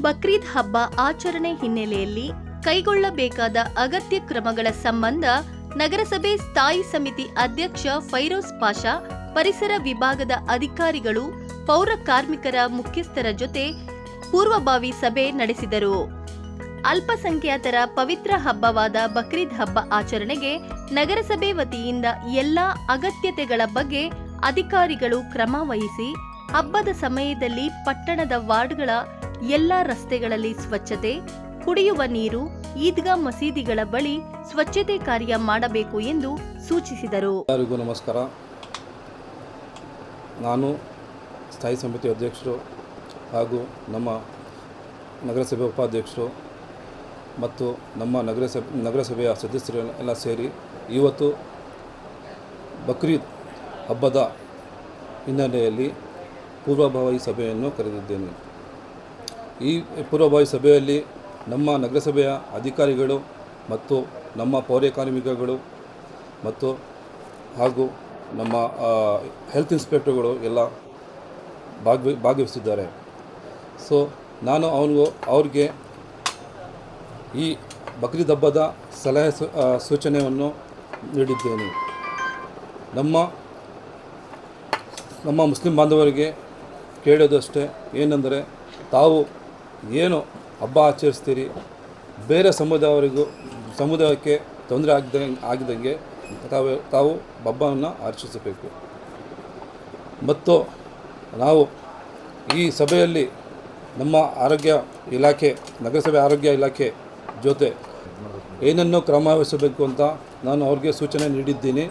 ಬಕ್ರೀದ್ ಹಬ್ಬ ಆಚರಣೆ ಹಿನ್ನೆಲೆಯಲ್ಲಿ ಕೈಗೊಳ್ಳಬೇಕಾದ ಅಗತ್ಯ ಕ್ರಮಗಳ ಸಂಬಂಧ ನಗರಸಭೆ ಸ್ಥಾಯಿ ಸಮಿತಿ ಅಧ್ಯಕ್ಷ ಫೈರೋಜ್ ಪಾಷಾ, ಪರಿಸರ ವಿಭಾಗದ ಅಧಿಕಾರಿಗಳು, ಪೌರ ಕಾರ್ಮಿಕರ ಮುಖ್ಯಸ್ಥರ ಜೊತೆ ಪೂರ್ವಭಾವಿ ಸಭೆ ನಡೆಸಿದರು. ಅಲ್ಪಸಂಖ್ಯಾತರ ಪವಿತ್ರ ಹಬ್ಬವಾದ ಬಕ್ರೀದ್ ಹಬ್ಬ ಆಚರಣೆಗೆ ನಗರಸಭೆ ವತಿಯಿಂದ ಎಲ್ಲಾ ಅಗತ್ಯತೆಗಳ ಬಗ್ಗೆ ಅಧಿಕಾರಿಗಳು ಕ್ರಮ ವಹಿಸಿ, ಹಬ್ಬದ ಸಮಯದಲ್ಲಿ ಪಟ್ಟಣದ ವಾರ್ಡ್ಗಳ ಎಲ್ಲ ರಸ್ತೆಗಳಲ್ಲಿ ಸ್ವಚ್ಛತೆ, ಕುಡಿಯುವ ನೀರು, ಈದ್ಗಾ ಮಸೀದಿಗಳ ಬಳಿ ಸ್ವಚ್ಛತೆ ಕಾರ್ಯ ಮಾಡಬೇಕು ಎಂದು ಸೂಚಿಸಿದರು. ಎಲ್ಲರಿಗೂ ನಮಸ್ಕಾರ. ನಾನು ಸ್ಥಾಯಿ ಸಮಿತಿ ಅಧ್ಯಕ್ಷರು ಹಾಗೂ ನಮ್ಮ ನಗರಸಭೆ ಉಪಾಧ್ಯಕ್ಷರು ಮತ್ತು ನಮ್ಮ ನಗರಸಭೆ, ನಗರಸಭೆಯ ಸದಸ್ಯರು ಎಲ್ಲ ಸೇರಿ ಇವತ್ತು ಬಕ್ರೀದ್ ಹಬ್ಬದ ಹಿನ್ನೆಲೆಯಲ್ಲಿ ಪೂರ್ವಭಾವಿ ಸಭೆಯನ್ನು ಕರೆದಿದ್ದೇನೆ. ಈ ಪೂರ್ವಭಾವಿ ಸಭೆಯಲ್ಲಿ ನಮ್ಮ ನಗರಸಭೆಯ ಅಧಿಕಾರಿಗಳು ಮತ್ತು ನಮ್ಮ ಪೌರಕಾರ್ಮಿಕಗಳು ಮತ್ತು ಹಾಗೂ ನಮ್ಮ ಹೆಲ್ತ್ ಇನ್ಸ್ಪೆಕ್ಟರ್ಗಳು ಎಲ್ಲ ಭಾಗವ, ಭಾಗವಹಿಸಿದ್ದಾರೆ. ಸೊ ನಾನು ಅವನಿಗೂ, ಅವ್ರಿಗೆ ಈ ಬಕ್ರೀದ್ ಹಬ್ಬದ ಸಲಹೆ ಸೂಚನೆಯನ್ನು ನೀಡಿದ್ದೇನೆ. ನಮ್ಮ ನಮ್ಮ ಮುಸ್ಲಿಂ ಬಾಂಧವರಿಗೆ ಕೇಳೋದಷ್ಟೇ, ಏನೆಂದರೆ ತಾವು ಏನು ಹಬ್ಬ ಆಚರಿಸ್ತೀರಿ? ಬೇರೆ ಸಮುದಾಯವರಿಗೂ, ಸಮುದಾಯಕ್ಕೆ ತೊಂದರೆ ಆಗದ ಆಗಿದಂಗೆ ತಾವು ತಾವು ಹಬ್ಬವನ್ನು ಆಚರಿಸಬೇಕು. ಮತ್ತು ನಾವು ಈ ಸಭೆಯಲ್ಲಿ ನಮ್ಮ ಆರೋಗ್ಯ ಇಲಾಖೆ, ನಗರಸಭೆ ಆರೋಗ್ಯ ಇಲಾಖೆ ಜೊತೆ ಏನನ್ನು ಕ್ರಮ ವಹಿಸಬೇಕು ಅಂತ ನಾನು ಅವ್ರಿಗೆ ಸೂಚನೆ ನೀಡಿದ್ದೀನಿ.